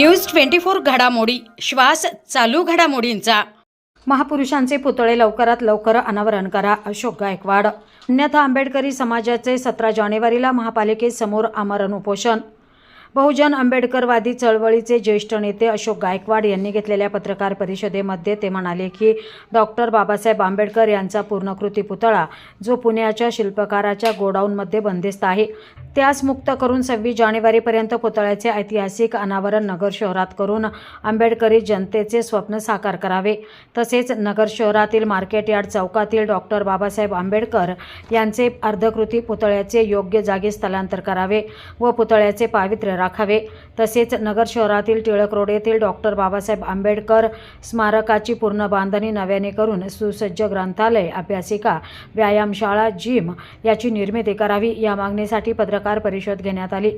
News twenty four घडामोडी. श्वास चालू घडामोडींचा. महापुरुषांचे पुतळे लवकरात लवकर अनावरण करा अशोक गायकवाड. अन्यथा आंबेडकरी समाजाचे सतरा जानेवारीला महापालिकेसमोर आमरण उपोषण. बहुजन आंबेडकरवादी चळवळीचे ज्येष्ठ नेते अशोक गायकवाड यांनी घेतलेल्या पत्रकार परिषदेमध्ये ते म्हणाले की डॉक्टर बाबासाहेब आंबेडकर यांचा पूर्णकृती पुतळा जो पुण्याच्या शिल्पकाराच्या गोडाऊनमध्ये बंदिस्त आहे त्यास मुक्त करून सव्वीस जानेवारीपर्यंत पुतळ्याचे ऐतिहासिक अनावरण नगर शहरात करून आंबेडकरी जनतेचे स्वप्न साकार करावे. तसेच नगर शहरातील मार्केट यार्ड चौकातील डॉक्टर बाबासाहेब आंबेडकर यांचे अर्धकृती पुतळ्याचे योग्य जागी स्थलांतर करावे व पुतळ्याचे पावित्र्य राखावे. तसेच नगर शहरातील टिळक रोड येथील डॉक्टर बाबासाहेब आंबेडकर स्मारकाची पूर्ण बांधणी नव्याने करून सुसज्ज ग्रंथालय अभ्यासिका व्यायामशाळा जिम याची निर्मिती करावी या मागणीसाठी पत्रकार परिषद घेण्यात आली.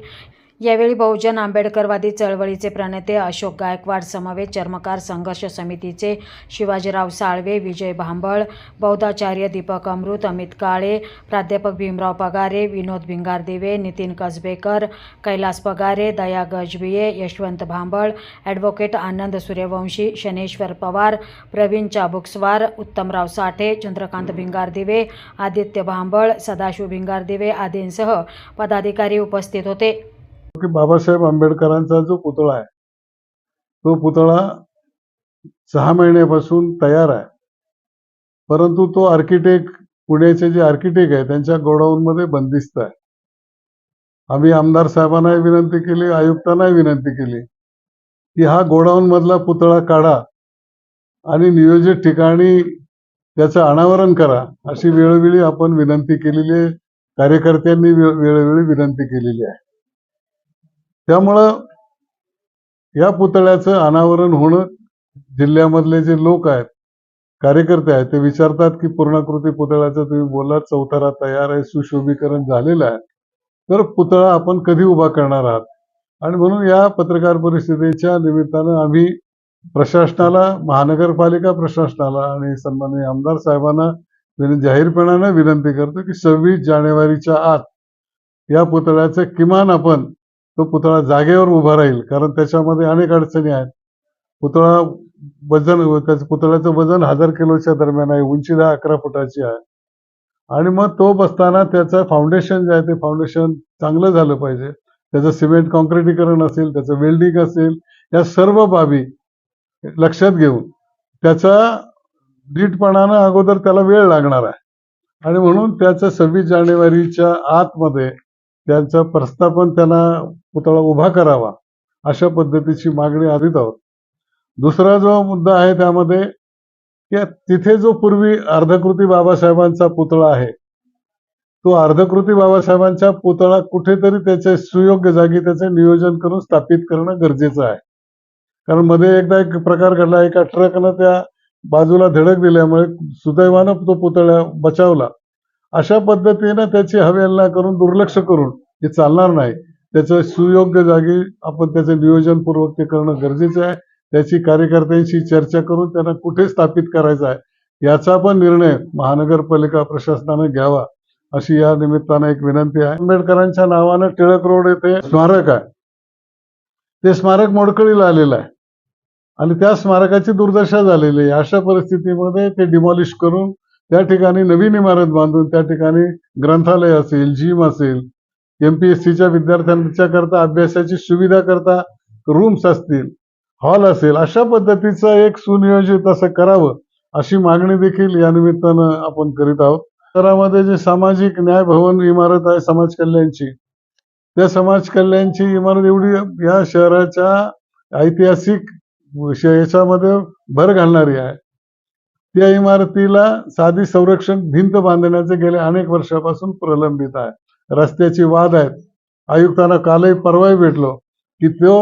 यावेळी बहुजन आंबेडकरवादी चळवळीचे प्रणेते अशोक गायकवाड समवेत चर्मकार संघर्ष समितीचे शिवाजीराव साळवे विजय भांबळ बौद्धाचार्य दीपक अमृत अमित काळे प्राध्यापक भीमराव पगारे विनोद भिंगारदिवे नितीन कसबेकर कैलास पगारे दया गजबिये यशवंत भांबळ ॲडव्होकेट आनंद सूर्यवंशी शनेश्वर पवार प्रवीण चाबुकस्वार उत्तमराव साठे चंद्रकांत भिंगारदिवे आदित्य भांबळ सदाशिव भिंगारदिवे आदींसह पदाधिकारी उपस्थित होते. की बाबासाहेब आंबेडकरांचा जो पुतळा आहे तो पुतळा सहा महिन्यापासून तयार आहे. परंतु तो आर्किटेक्ट पुण्याचे जे आर्किटेक्ट आहे त्यांच्या गोडाऊनमध्ये बंदिस्त आहे. आम्ही आमदार साहेबांनाही विनंती केली आयुक्तांनाही विनंती केली की हा गोडाऊन मधला पुतळा काढा आणि नियोजित ठिकाणी त्याचं अनावरण करा अशी वेळोवेळी आपण विनंती केलेली आहे. कार्यकर्त्यांनी वेळोवेळी विनंती केलेली आहे. त्यामुळं या पुतळ्याचं अनावरण होणं जिल्ह्यामधले जे लोक आहेत कार्यकर्ते आहेत ते विचारतात की पूर्णाकृती पुतळ्याचं तुम्ही बोला चौथरा तयार आहे सुशोभीकरण झालेलं आहे. तर पुतळा आपण कधी उभा करणार आहात? आणि म्हणून या पत्रकार परिषदेच्या निमित्तानं आम्ही प्रशासनाला महानगरपालिका प्रशासनाला आणि सन्माननीय आमदार साहेबांना जाहीरपणानं विनंती करतो की सव्वीस जानेवारीच्या आत या पुतळ्याचं किमान आपण तो पुतळा जागेवर उभा राहील कारण त्याच्यामध्ये अनेक अडचणी आहेत. पुतळा वजन त्याचं पुतळ्याचं वजन हजार किलोच्या दरम्यान आहे उंची दहा अकरा फुटाची आहे. आणि मग तो बसताना त्याचं फाउंडेशन जे आहे ते फाउंडेशन चांगलं झालं पाहिजे. त्याचं सिमेंट कॉन्क्रिटीकरण असेल त्याचं वेल्डिंग असेल या सर्व बाबी लक्षात घेऊन त्याचा नीटपणानं अगोदर त्याला वेळ लागणार आहे. आणि म्हणून त्याचं सव्वीस जानेवारीच्या आतमध्ये त्यांचा प्रस्थापन त्यांना पुतळा उभा करावा अशा पद्धतीची मागणी आधीच आहोत. दुसरा जो मुद्दा आहे त्यामध्ये की तिथे जो पूर्वी अर्धकृती बाबासाहेबांचा पुतळा आहे तो अर्धकृती बाबासाहेबांचा पुतळा कुठेतरी त्याच्या सुयोग्य जागी त्याचे नियोजन करून स्थापित करणं गरजेचं आहे. कारण मध्ये एकदा एक प्रकार घडला एका ट्रकनं त्या बाजूला धडक दिल्यामुळे सुदैवानं तो पुतळा बचावला. अशा पद्धतीनं त्याची हवेलना करून दुर्लक्ष करून हे चालणार नाही. त्याचं सुयोग्य जागी आपण त्याचं नियोजनपूर्वक ते करणं गरजेचं आहे. त्याची कार्यकर्त्यांशी चर्चा करून त्यांना कुठे स्थापित करायचं आहे याचा पण निर्णय महानगरपालिका प्रशासनाने घ्यावा अशी या निमित्तानं एक विनंती आहे. आंबेडकरांच्या नावानं टिळक रोड येथे स्मारक आहे. ते स्मारक मोडकळीला आलेलं आहे. आणि त्या स्मारकाची दुर्दशा झालेली आहे. अशा परिस्थितीमध्ये ते डिमॉलिश करून त्या ठिकाणी नवीन इमारत बांधून त्या ठिकाणी ग्रंथालय असेल जिम असेल एमपीएससीच्या विद्यार्थ्यांच्या करता अभ्यासाची सुविधा करता रूम्स असतील हॉल असेल अशा पद्धतीचं एक सुनियोजित असं करावं अशी मागणी देखील या निमित्तानं आपण करीत आहोत. शहरामध्ये जे सामाजिक न्याय भवन इमारत आहे समाज कल्याणची त्या समाज कल्याणची इमारत एवढी या शहराच्या ऐतिहासिक याच्यामध्ये भर घालणारी आहे. त्या इमारतीला साधी संरक्षण भिंत बांधण्याचे गेले अनेक वर्षापासून प्रलंबित आहे. रस्त्याची वाद आहेत. आयुक्तांना कालही परवाही भेटलो की तो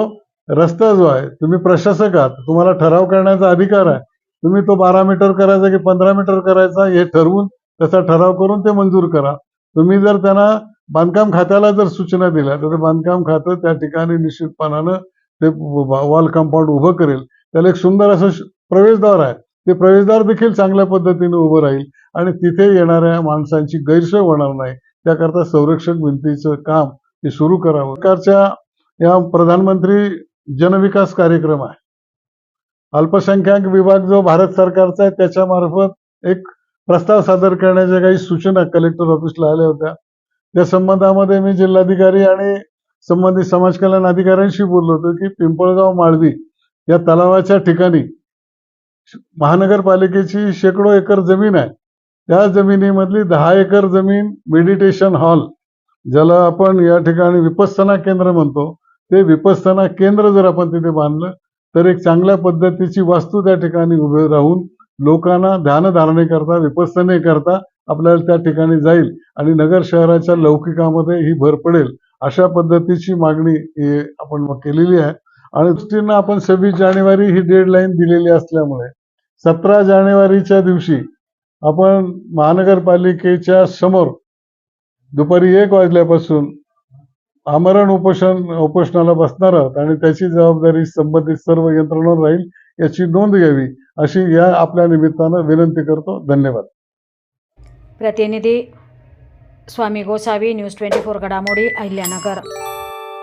रस्ता जो आहे तुम्ही प्रशासक आहात. तुम्हाला ठराव करण्याचा अधिकार आहे. तुम्ही तो बारा मीटर करायचा की पंधरा मीटर करायचा हे ठरवून त्याचा ठराव करून ते मंजूर करा. तुम्ही जर त्यांना बांधकाम खात्याला जर सूचना दिल्या तर बांधकाम खातं त्या ठिकाणी निश्चितपणानं ते वॉल कंपाऊंड उभं करेल. त्याला एक सुंदर असं प्रवेशद्वार आहे. ते प्रवेशद्वार देखील चांगल्या पद्धतीने उभं राहील आणि तिथे येणाऱ्या माणसांची गैरसोय होणार नाही. त्याकरता संरक्षक भिंतीचं काम हे सुरू करावं. सरकारच्या या प्रधानमंत्री जनविकास कार्यक्रम आहे. अल्पसंख्याक विभाग जो भारत सरकारचा आहे त्याच्यामार्फत एक प्रस्ताव सादर करण्याच्या काही सूचना कलेक्टर ऑफिसला आल्या होत्या. त्या संबंधामध्ये मी जिल्हाधिकारी आणि संबंधित समाज कल्याण अधिकाऱ्यांशी बोललो होतो की पिंपळगाव माळवी या तलावाच्या ठिकाणी महानगरपालिकेची शेकडो एकर जमीन आहे. त्या जमिनीमधली दहा एकर जमीन मेडिटेशन हॉल ज्याला आपण या ठिकाणी विपस्तना केंद्र म्हणतो. ते विपस्तना केंद्र जर आपण तिथे बांधलं तर एक चांगल्या पद्धतीची वास्तू त्या ठिकाणी उभे राहून लोकांना ध्यानधारणे करता विपस्तने करता आपल्याला त्या ठिकाणी जाईल आणि नगर शहराच्या लौकिकामध्ये ही भर पडेल. अशा पद्धतीची मागणी आपण केलेली आहे. आणि दृष्टीनं आपण सव्वीस जानेवारी ही डेडलाईन दिलेली असल्यामुळे सतरा जानेवारीच्या दिवशी आपण महानगरपालिकेच्या समोर दुपारी एक वाजल्यापासून आमरण उपोषण उपोषणाला बसणार आहोत आणि त्याची जबाबदारी संबंधित सर्व यंत्रणांवर राहील याची नोंद घ्यावी अशी या आपल्या निमित्तानं विनंती करतो. धन्यवाद. प्रतिनिधी Swami Gosavi news twenty four घडामोडी अहिल्यानगर.